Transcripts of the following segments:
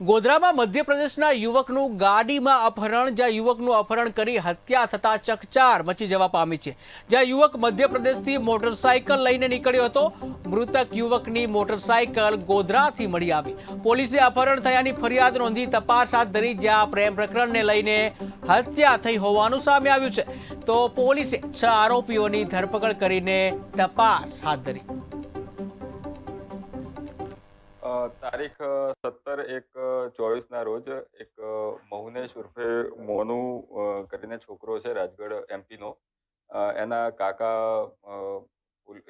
ગોધરામાં મધ્યપ્રદેશના યુવકનું ગાડીમાં અપહરણ, જ્યાં યુવકનું અપહરણ કરી હત્યા થતા ચકચાર મચી જવા પામી છે. જ્યાં યુવક મધ્યપ્રદેશથી મોટરસાયકલ લઈને નીકળ્યો હતો, મૃતક યુવકની મોટરસાયકલ ગોધરાથી મળી આવી. પોલીસે અપહરણ થયાની ફરિયાદ નોંધી તપાસ હાથ ધરી, જ્યાં પ્રેમ પ્રકરણને લઈને હત્યા થઈ હોવાનું સામે આવ્યું છે. તો પોલીસે છ આરોપીઓની ધરપકડ કરીને તપાસ હાથ ધરી. તારીખ સત્તર એક ચોવીસના રોજ એક મહુનેશ ઉર્ફે મોનુ કરીને છોકરો છે રાજગઢ એમપીનો. એના કાકા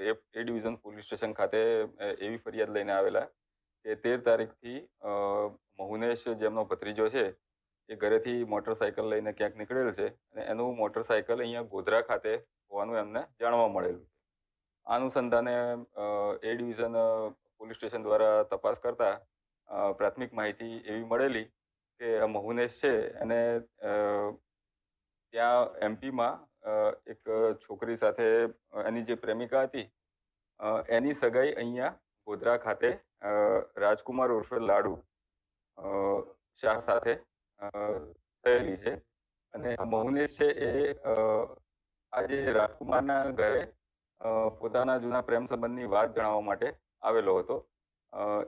એ ડિવિઝન પોલીસ સ્ટેશન ખાતે એવી ફરિયાદ લઈને આવેલા કે તેર તારીખથી મહુનેશ જેમનો ભત્રીજો છે, એ ઘરેથી મોટરસાયકલ લઈને ક્યાંક નીકળેલ છે અને એનું મોટરસાયકલ અહીંયા ગોધરા ખાતે હોવાનું એમને જાણવા મળેલું અનુસંધાને એ ડિવિઝન પોલીસ સ્ટેશન દ્વારા તપાસ કરતા પ્રાથમિક માહિતી એવી મળેલી કે આ મહુનેશ છે અને ત્યાં એમપીમાં એક છોકરી સાથે એની જે પ્રેમિકા હતી એની સગાઈ અહીંયા ગોધરા ખાતે રાજકુમાર ઉર્ફે લાડુ શાહ સાથે થયેલી છે. અને મહુનેશ છે એ આજે રાજકુમારના ઘરે પોતાના જૂના પ્રેમ સંબંધની વાત જણાવવા માટે આવેલો હતો.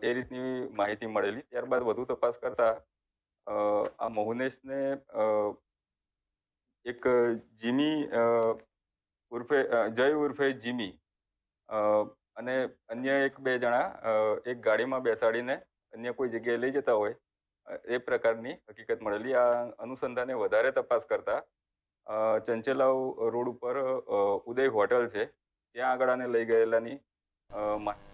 એ રીતની માહિતી મળેલી. ત્યારબાદ વધુ તપાસ કરતા આ મહુનેશને એક જીમી ઉર્ફે જય ઉર્ફે જીમી અને અન્ય એક બે જણા એક ગાડીમાં બેસાડીને અન્ય કોઈ જગ્યાએ લઈ જતા હોય એ પ્રકારની હકીકત મળેલી. આ અનુસંધાને વધારે તપાસ કરતા ચંચેલાવ રોડ ઉપર ઉદય હોટલ છે. ત્યાં આગળ આને લઈ ગયેલાની અ, મા-